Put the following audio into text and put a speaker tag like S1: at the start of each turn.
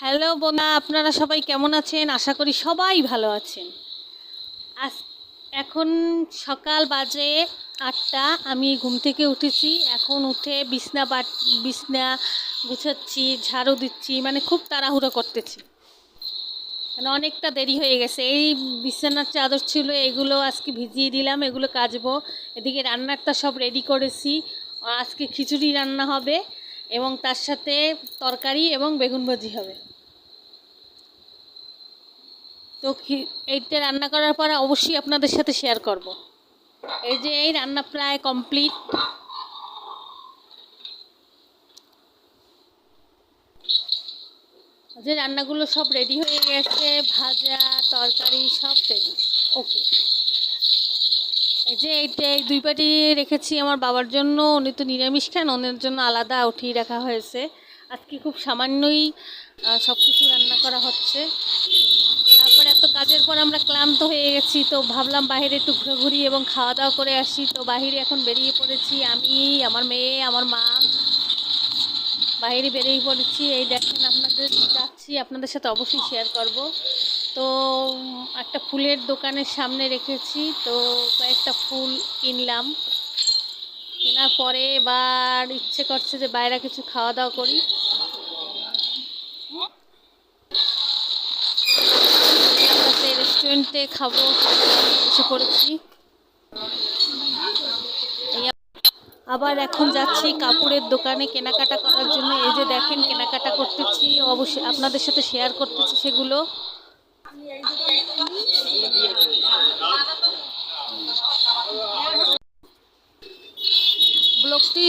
S1: Hello বোনা, আপনারা সবাই কেমন আছেন? আশা করি সবাই ভালো আছেন। আজ, এখন সকাল বাজে আটটা, আমি ঘুম থেকে উঠেছি। এখন উঠে বিছনা বাট, বিছনা গুছাচ্ছি, ঝাড়ু দিচ্ছি মানে খুব তাড়াহুড়ো করতেছি। মানে অনেকটা দেরি হয়ে গেছে। এই বিছানার চাদর ছিল, এগুলো আজকে ভিজিয়ে দিলাম, এগুলো কাচবো। এদিকে রান্নারটা সব রেডি করেছি। আজকে খিচুড়ি রান্না হবে। এবং তার সাথে তরকারি এবং বেগুন ভাজি হবে। তো এইটা রান্না করার পর অবশ্যই আপনাদের সাথে শেয়ার করব। এই যে এই রান্না প্রায় কমপ্লিট যে রান্নাগুলো সব রেডি হয়ে গেছে, ভাজা, তরকারি সব রেডি ওকে এই যে এইটা এই দুই পাটি রেখেছি আমার বাবার জন্য, উনি তো নিরামিষ খান, ওনার জন্য আলাদা উঠিয়ে রাখা হয়েছে। আজকে খুব সামান্যই সব কিছু রান্না করা হচ্ছে। তারপরে এত কাজের পর আমরা ক্লান্ত হয়ে গেছি, তো ভাবলাম বাইরে একটু ঘোরাঘুরি এবং খাওয়া দাওয়া করে আসি। তো বাইরে এখন বেরিয়ে পড়েছি আমি, আমার মেয়ে, আমার মা। বাইরে বেরিয়ে পড়েছি। এই দেখেন আপনাদের, যাচ্ছি, আপনাদের সাথে অবশ্যই শেয়ার করব। তো, একটা ফুলের দোকানের সামনে রেখেছি। তো, কয়েকটা ফুল কিনলাম। কেনার পরে এবার ইচ্ছে করছে যে বাইরে কিছু খাওয়া দাওয়া করি। রেস্টুরেন্টে খাব এসে পড়েছি। আবার এখন যাচ্ছি কাপড়ের দোকানে কেনাকাটা করার জন্য। এই যে দেখেন কেনাকাটা করতেছি। অবশ্যই আপনাদের সাথে শেয়ার করতেছি সেগুলো। ব্লগটি